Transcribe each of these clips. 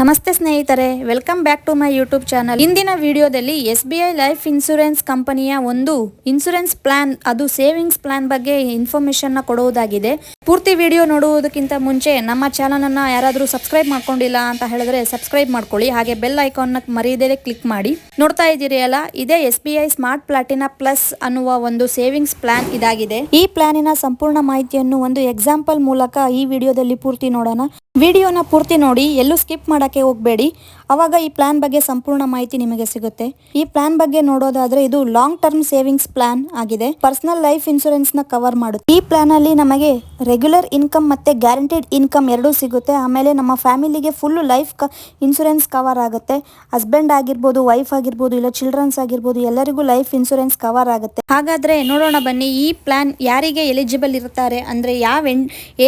ನಮಸ್ತೆ ಸ್ನೇಹಿತರೆ welcome back to my YouTube channel ಇಂದಿನ ವಿಡಿಯೋದಲ್ಲಿ S B I life insurance ಕಂಪನಿಯ ಒಂದು ಇನ್ಸೂರೆನ್ಸ್ ಪ್ಲಾನ್ ಅದು ಸೇವಿಂಗ್ಸ್ ಪ್ಲಾನ್ ಬಗ್ಗೆ ಇನ್ಫಾರ್ಮೇಶನ್ ಕೊಡುವುದಾಗಿದೆ. ಪೂರ್ತಿ ವಿಡಿಯೋ ನೋಡುವುದಕ್ಕಿಂತ ಮುಂಚೆ ನಮ್ಮ ಚಾನಲ್ ಅನ್ನ ಯಾರಾದರೂ ಸಬ್ಸ್ಕ್ರೈಬ್ ಮಾಡ್ಕೊಂಡಿಲ್ಲ ಅಂತ ಹೇಳಿದ್ರೆ ಸಬ್ಸ್ಕ್ರೈಬ್ ಮಾಡ್ಕೊಳ್ಳಿ. ಹಾಗೆ ಬೆಲ್ ಐಕಾನ್ನ ಮರೆಯದೇ ಕ್ಲಿಕ್ ಮಾಡಿ. ನೋಡ್ತಾ ಇದ್ದೀರಿ ಅಲ್ಲ, ಇದೇ S B I smart platina plus ಅನ್ನುವ ಒಂದು ಸೇವಿಂಗ್ಸ್ ಪ್ಲಾನ್ ಇದಾಗಿದೆ. ಈ ಪ್ಲಾನಿನ ಸಂಪೂರ್ಣ ಮಾಹಿತಿಯನ್ನು ಒಂದು ಎಕ್ಸಾಂಪಲ್ ಮೂಲಕ ಈ ವಿಡಿಯೋದಲ್ಲಿ ಪೂರ್ತಿ ನೋಡೋಣ. ವಿಡಿಯೋನ ಪೂರ್ತಿ ನೋಡಿ, ಎಲ್ಲೂ ಸ್ಕಿಪ್ ಮಾಡೋಕ್ಕೆ ಹೋಗಬೇಡಿ. ಅವಾಗ ಈ ಪ್ಲಾನ್ ಬಗ್ಗೆ ಸಂಪೂರ್ಣ ಮಾಹಿತಿ ನಿಮಗೆ ಸಿಗುತ್ತೆ. ಈ ಪ್ಲಾನ್ ಬಗ್ಗೆ ನೋಡೋದಾದ್ರೆ ಇದು ಲಾಂಗ್ ಟರ್ಮ್ ಸೇವಿಂಗ್ಸ್ ಪ್ಲಾನ್ ಆಗಿದೆ. ಪರ್ಸನಲ್ ಲೈಫ್ ಇನ್ಶೂರೆನ್ಸ್ನ ಕವರ್ ಮಾಡುತ್ತೆ. ಈ ಪ್ಲಾನ್ ನಮಗೆ ರೆಗ್ಯುಲರ್ ಇನ್ಕಮ್ ಮತ್ತೆ ಗ್ಯಾರಂಟಿಡ್ ಇನ್ಕಮ್ ಎರಡೂ ಸಿಗುತ್ತೆ. ಆಮೇಲೆ ನಮ್ಮ ಫ್ಯಾಮಿಲಿಗೆ ಫುಲ್ಲು ಲೈಫ್ ಕ ಇನ್ಸೂರೆನ್ಸ್ ಕವರ್ ಆಗುತ್ತೆ. ಹಸ್ಬೆಂಡ್ ಆಗಿರ್ಬೋದು ವೈಫ್ ಆಗಿರ್ಬೋದು, ಇಲ್ಲ ಚಿಲ್ಡ್ರನ್ಸ್ ಆಗಿರ್ಬೋದು, ಎಲ್ಲರಿಗೂ ಲೈಫ್ ಇನ್ಸೂರೆನ್ಸ್ ಕವರ್ ಆಗುತ್ತೆ. ಹಾಗಾದ್ರೆ ನೋಡೋಣ ಬನ್ನಿ, ಈ ಪ್ಲಾನ್ ಯಾರಿಗೆ ಎಲಿಜಿಬಲ್ ಇರ್ತಾರೆ ಅಂದರೆ ಯಾವ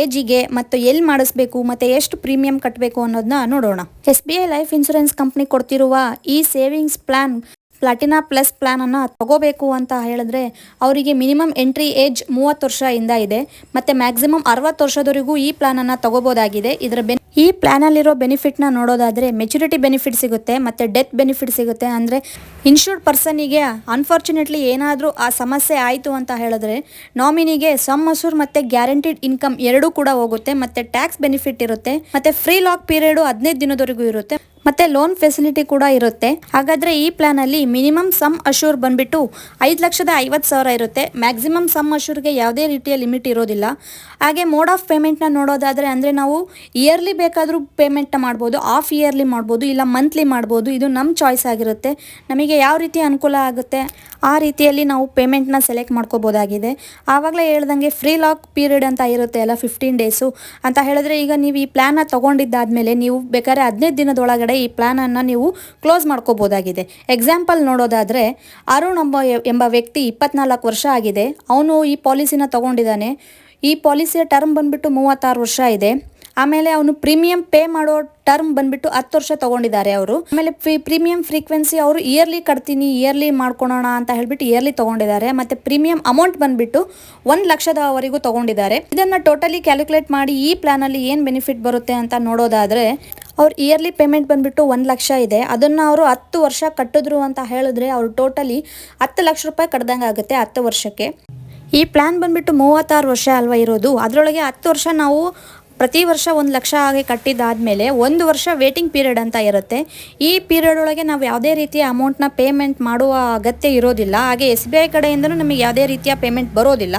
ಏಜಿಗೆ ಮತ್ತು ಎಲ್ಲಿ ಮಾಡಿಸ್ಬೇಕು ಮತ್ತೆ ಎಷ್ಟು ಪ್ರೀಮಿಯಂ ಕಟ್ಟಬೇಕು ಅನ್ನೋದನ್ನ ನೋಡೋಣ. S B I life insurance company ಕೊಡ್ತಿರುವ ಈ ಸೇವಿಂಗ್ಸ್ ಪ್ಲಾನ್ ಪ್ಲಾಟಿನಾ ಪ್ಲಸ್ ಪ್ಲಾನನ್ನು ತಗೋಬೇಕು ಅಂತ ಹೇಳಿದ್ರೆ ಅವರಿಗೆ ಮಿನಿಮಮ್ ಎಂಟ್ರಿ ಏಜ್ ಮೂವತ್ತು ವರ್ಷ ಇಂದ ಮತ್ತೆ ಮ್ಯಾಕ್ಸಿಮಮ್ ಅರವತ್ತು ವರ್ಷದವರೆಗೂ ಈ ಪ್ಲಾನನ್ನು ತಗೋಬೋದಾಗಿದೆ. ಇದರ ಬೆನ್ ಈ ಪ್ಲ್ಯಾನಲ್ಲಿರೋ ಬೆನಿಫಿಟ್ನ ನೋಡೋದಾದ್ರೆ ಮೆಚುರಿಟಿ ಬೆನಿಫಿಟ್ ಸಿಗುತ್ತೆ, ಮತ್ತೆ ಡೆತ್ ಬೆನಿಫಿಟ್ ಸಿಗುತ್ತೆ. ಅಂದ್ರೆ ಇನ್ಶೂರ್ಡ್ ಪರ್ಸನಿಗೆ ಅನ್ಫಾರ್ಚುನೇಟ್ಲಿ ಏನಾದರೂ ಆ ಸಮಸ್ಯೆ ಆಯಿತು ಅಂತ ಹೇಳಿದ್ರೆ ನಾಮಿನಿಗೆ ಸಮ್ ಮಸೂರ್ ಮತ್ತೆ ಗ್ಯಾರಂಟಿಡ್ ಇನ್ಕಮ್ ಎರಡೂ ಕೂಡ ಹೋಗುತ್ತೆ, ಮತ್ತೆ ಟ್ಯಾಕ್ಸ್ ಬೆನಿಫಿಟ್ ಇರುತ್ತೆ, ಮತ್ತೆ ಫ್ರೀ ಲಾಕ್ ಪೀರಿಯಡು ಹದಿನೈದು ದಿನದವರೆಗೂ ಇರುತ್ತೆ. ಮತ್ತೆ ಲೋನ್ ಫೆಸಿಲಿಟಿ ಕೂಡ ಇರುತ್ತೆ. ಹಾಗಾದ್ರೆ ಈ ಪ್ಲಾನ್ ಅಲ್ಲಿ ಮಿನಿಮಮ್ ಸಮ್ ಅಶೂರ್ ಬಂದ್ಬಿಟ್ಟು ಐದು ಲಕ್ಷದ ಐವತ್ತು ಸಾವಿರ ಇರುತ್ತೆ. ಮ್ಯಾಕ್ಸಿಮಮ್ ಸಮ್ ಅಶೂರ್ಗೆ ಯಾವುದೇ ರೀತಿಯ ಲಿಮಿಟ್ ಇರೋದಿಲ್ಲ. ಹಾಗೆ ಮೋಡ್ ಆಫ್ ಪೇಮೆಂಟ್ನ ನೋಡೋದಾದ್ರೆ ಅಂದ್ರೆ ನಾವು ಇಯರ್ಲಿ ಬೇಕಾದರೂ ಪೇಮೆಂಟ್ನ ಮಾಡ್ಬೋದು ಆಫ್ ಇಯರ್ಲಿ ಮಾಡ್ಬೋದು, ಇಲ್ಲ ಮಂತ್ಲಿ ಮಾಡ್ಬೋದು. ಇದು ನಮ್ಮ ಚಾಯ್ಸ್ ಆಗಿರುತ್ತೆ. ನಮಗೆ ಯಾವ ರೀತಿ ಅನುಕೂಲ ಆಗುತ್ತೆ ಆ ರೀತಿಯಲ್ಲಿ ನಾವು ಪೇಮೆಂಟ್ನ ಸೆಲೆಕ್ಟ್ ಮಾಡ್ಕೋಬೋದಾಗಿದೆ. ಆವಾಗಲೇ ಹೇಳ್ದಂಗೆ ಫ್ರೀ ಲಾಕ್ ಪೀರಿಯಡ್ ಅಂತ ಇರುತ್ತೆ ಅಲ್ಲ ಫಿಫ್ಟೀನ್ ಡೇಸು ಅಂತ ಹೇಳಿದ್ರೆ ಈಗ ನೀವು ಈ ಪ್ಲ್ಯಾನ್ನ ತಗೊಂಡಿದ್ದಾದ್ಮೇಲೆ ನೀವು ಬೇಕಾದ್ರೆ ಹದಿನೈದು ದಿನದೊಳಗಡೆ ಈ ಪ್ಲ್ಯಾನನ್ನು ನೀವು ಕ್ಲೋಸ್ ಮಾಡ್ಕೋಬೋದಾಗಿದೆ. ಎಕ್ಸಾಂಪಲ್ ನೋಡೋದಾದರೆ, ಅರುಣ್ ಎಂಬ ಎಂಬ ವ್ಯಕ್ತಿ ಇಪ್ಪತ್ನಾಲ್ಕು ವರ್ಷ ಆಗಿದೆ. ಅವನು ಈ ಪಾಲಿಸಿನ ತಗೊಂಡಿದ್ದಾನೆ. ಈ ಪಾಲಿಸಿಯ ಟರ್ಮ್ ಬಂದ್ಬಿಟ್ಟು ಮೂವತ್ತಾರು ವರ್ಷ ಇದೆ. ಆಮೇಲೆ ಅವನು ಪ್ರೀಮಿಯಂ ಪೇ ಮಾಡೋ ಟರ್ಮ್ ಬಂದ್ಬಿಟ್ಟು ಹತ್ತು ವರ್ಷ ತಗೊಂಡಿದ್ದಾರೆ ಅವರು. ಆಮೇಲೆ ಪ್ರೀಮಿಯಂ ಫ್ರೀಕ್ವೆನ್ಸಿ ಅವರು ಇಯರ್ಲಿ ಕಟ್ತೀನಿ, ಇಯರ್ಲಿ ಮಾಡ್ಕೊಳೋಣ ಅಂತ ಹೇಳ್ಬಿಟ್ಟು ಇಯರ್ಲಿ ತಗೊಂಡಿದ್ದಾರೆ. ಮತ್ತೆ ಪ್ರೀಮಿಯಂ ಅಮೌಂಟ್ ಬಂದ್ಬಿಟ್ಟು ಒಂದು ಲಕ್ಷದವರೆಗೂ ತಗೊಂಡಿದ್ದಾರೆ. ಇದನ್ನ ಟೋಟಲಿ ಕ್ಯಾಲ್ಕುಲೇಟ್ ಮಾಡಿ ಈ ಪ್ಲ್ಯಾನಲ್ಲಿ ಏನು ಬೆನಿಫಿಟ್ ಬರುತ್ತೆ ಅಂತ ನೋಡೋದಾದ್ರೆ ಅವ್ರ ಇಯರ್ಲಿ ಪೇಮೆಂಟ್ ಬಂದ್ಬಿಟ್ಟು ಒಂದು ಲಕ್ಷ ಇದೆ. ಅದನ್ನು ಅವರು ಹತ್ತು ವರ್ಷ ಕಟ್ಟಿದ್ರು ಅಂತ ಹೇಳಿದ್ರೆ ಅವರು ಟೋಟಲಿ ಹತ್ತು ಲಕ್ಷ ರೂಪಾಯಿ ಕಡ್ದಂಗೆ ಆಗುತ್ತೆ ಹತ್ತು ವರ್ಷಕ್ಕೆ. ಈ ಪ್ಲ್ಯಾನ್ ಬಂದ್ಬಿಟ್ಟು ಮೂವತ್ತಾರು ವರ್ಷ ಅಲ್ವಾ ಇರೋದು? ಅದರೊಳಗೆ ಹತ್ತು ವರ್ಷ ನಾವು ಪ್ರತಿ ವರ್ಷ ಒಂದು ಲಕ್ಷ ಆಗಿ ಕಟ್ಟಿದ್ದಾದಮೇಲೆ ಒಂದು ವರ್ಷ ವೇಟಿಂಗ್ ಪೀರಿಯಡ್ ಅಂತ ಇರುತ್ತೆ. ಈ ಪೀರಿಯಡ್ ಒಳಗೆ ನಾವು ಯಾವುದೇ ರೀತಿಯ ಅಮೌಂಟ್ನ ಪೇಮೆಂಟ್ ಮಾಡುವ ಅಗತ್ಯ ಇರೋದಿಲ್ಲ. ಹಾಗೆ ಎಸ್ ಬಿ ಐ ಕಡೆಯಿಂದನೂ ನಮಗೆ ಯಾವುದೇ ರೀತಿಯ ಪೇಮೆಂಟ್ ಬರೋದಿಲ್ಲ.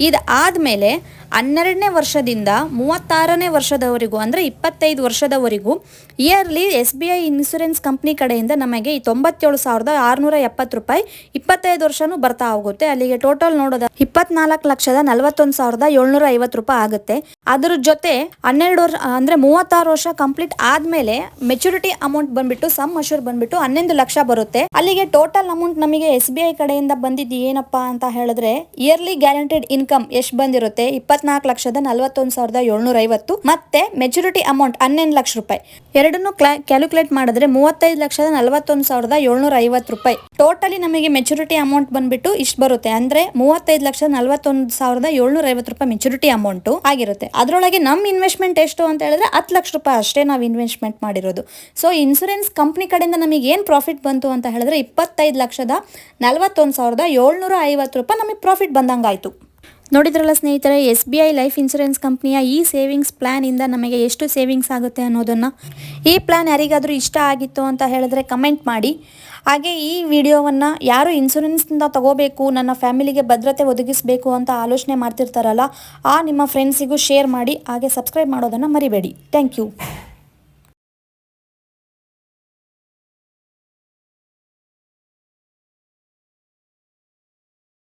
ಇದು ಆದಮೇಲೆ ಹನ್ನೆರಡನೇ ವರ್ಷದಿಂದ ಮೂವತ್ತಾರನೇ ವರ್ಷದವರೆಗೂ, ಅಂದರೆ ಇಪ್ಪತ್ತೈದು ವರ್ಷದವರೆಗೂ yearly S B I insurance company ಕಡೆಯಿಂದ ನಮಗೆ ಈ ತೊಂಬತ್ತೇಳು ಸಾವಿರದ ಆರುನೂರ ಎಪ್ಪತ್ತು ರೂಪಾಯಿ ಇಪ್ಪತ್ತೈದು ವರ್ಷನೂ ಬರ್ತಾ ಹೋಗುತ್ತೆ. ಅಲ್ಲಿಗೆ ಟೋಟಲ್ ನೋಡೋದ ಇಪ್ಪತ್ನಾಲ್ಕು ಲಕ್ಷದ ನಲವತ್ತೊಂದು ಸಾವಿರದ ಏಳ್ನೂರ ಐವತ್ತು ರೂಪಾಯಿ ಆಗುತ್ತೆ. ಅದರ ಜೊತೆ ಹನ್ನೆರಡು ವರ್ಷ ಅಂದರೆ ಮೂವತ್ತಾರು ವರ್ಷ ಕಂಪ್ಲೀಟ್ ಆದಮೇಲೆ ಮೆಚುರಿಟಿ ಅಮೌಂಟ್ ಬಂದ್ಬಿಟ್ಟು ಸಮ್ ಅಶೂರ್ ಬಂದ್ಬಿಟ್ಟು ಹನ್ನೊಂದು ಲಕ್ಷ ಬರುತ್ತೆ. ಅಲ್ಲಿಗೆ ಟೋಟಲ್ ಅಮೌಂಟ್ ನಮಗೆ ಎಸ್ ಬಿ ಐ ಕಡೆಯಿಂದ ಬಂದಿದ್ದು ಏನಪ್ಪಾ ಅಂತ ಹೇಳಿದ್ರೆ ಇಯರ್ಲಿ ಗ್ಯಾರಂಟಿಡ್ ಇನ್ಕಮ್ ಎಷ್ಟು ಬಂದಿರುತ್ತೆ? ಇಪ್ಪತ್ನಾಲ್ಕು ಲಕ್ಷದ ನಲವತ್ತೊಂದು ಸಾವಿರದ ಏಳ್ನೂರ ಐವತ್ತು ಮತ್ತೆ ಮೆಚುರಿಟಿ ಅಮೌಂಟ್ ಹನ್ನೊಂದು ಲಕ್ಷ ರೂಪಾಯಿ. ಎರಡನ್ನು ಕ್ಯಾಲ್ಕುಲೇಟ್ ಮಾಡಿದ್ರೆ ಮೂವತ್ತೈದು ಲಕ್ಷದ ನಲವತ್ತೊಂದು ಸಾವಿರದ ಏಳ್ನೂರ ಐವತ್ತು ರೂಪಾಯಿ. ಟೋಟಲಿ ನಮಗೆ ಮೆಚುರಿಟಿ ಅಮೌಂಟ್ ಬಂದ್ಬಿಟ್ಟು ಇಷ್ಟು ಬರುತ್ತೆ. ಅಂದ್ರೆ ಮೂವತ್ತೈದು ಲಕ್ಷದ ನಲವತ್ತೊಂದು ಸಾವಿರದ ಏಳ್ನೂರ ಐವತ್ತು ರೂಪಾಯಿ ಮೆಚುರಿಟಿ ಅಮೌಂಟ್ ಆಗಿರುತ್ತೆ. ಅದರೊಳಗೆ ನಮ್ಮ ಇನ್ವೆಸ್ಟ್ಮೆಂಟ್ ಎಷ್ಟು ಅಂತ ಹೇಳಿದ್ರೆ ಹತ್ತು ಲಕ್ಷ ರೂಪಾಯಿ ಅಷ್ಟೇ ನಾವು ಇನ್ವೆಸ್ಟ್ಮೆಂಟ್ ಮಾಡಿರೋದು. ಸೊ ಇನ್ಸೂರೆನ್ಸ್ ಕಂಪ್ನಿ ಕಡೆಯಿಂದ ನಮಗೆ ಏನು ಪ್ರಾಫಿಟ್ ಬಂತು ಅಂತ ಹೇಳಿದ್ರೆ ಇಪ್ಪತ್ತೈದು ಲಕ್ಷದ ನಲವತ್ತೊಂದು ಸಾವಿರದ ಏಳ್ನೂರ ಐವತ್ತು ರೂಪಾಯಿ ನಮಗೆ ಪ್ರಾಫಿಟ್ ಬಂದಂಗಾಯ್ತು. ನೋಡಿದ್ರಲ್ಲ ಸ್ನೇಹಿತರೆ, S B I life insurance ಕಂಪ್ನಿಯ ಈ ಸೇವಿಂಗ್ಸ್ ಪ್ಲ್ಯಾನಿಂದ ನಮಗೆ ಎಷ್ಟು ಸೇವಿಂಗ್ಸ್ ಆಗುತ್ತೆ ಅನ್ನೋದನ್ನು ಈ ಪ್ಲಾನ್ ಯಾರಿಗಾದರೂ ಇಷ್ಟ ಆಗಿತ್ತು ಅಂತ ಹೇಳಿದ್ರೆ ಕಮೆಂಟ್ ಮಾಡಿ. ಹಾಗೆ ಈ ವಿಡಿಯೋವನ್ನು ಯಾರು ಇನ್ಸೂರೆನ್ಸ್ನಿಂದ ತಗೋಬೇಕು, ನನ್ನ ಫ್ಯಾಮಿಲಿಗೆ ಭದ್ರತೆ ಒದಗಿಸಬೇಕು ಅಂತ ಆಲೋಚನೆ ಮಾಡ್ತಿರ್ತಾರಲ್ಲ, ಆ ನಿಮ್ಮ ಫ್ರೆಂಡ್ಸಿಗೂ ಶೇರ್ ಮಾಡಿ, ಹಾಗೆ ಸಬ್ಸ್ಕ್ರೈಬ್ ಮಾಡೋದನ್ನು ಮರಿಬೇಡಿ. Thank you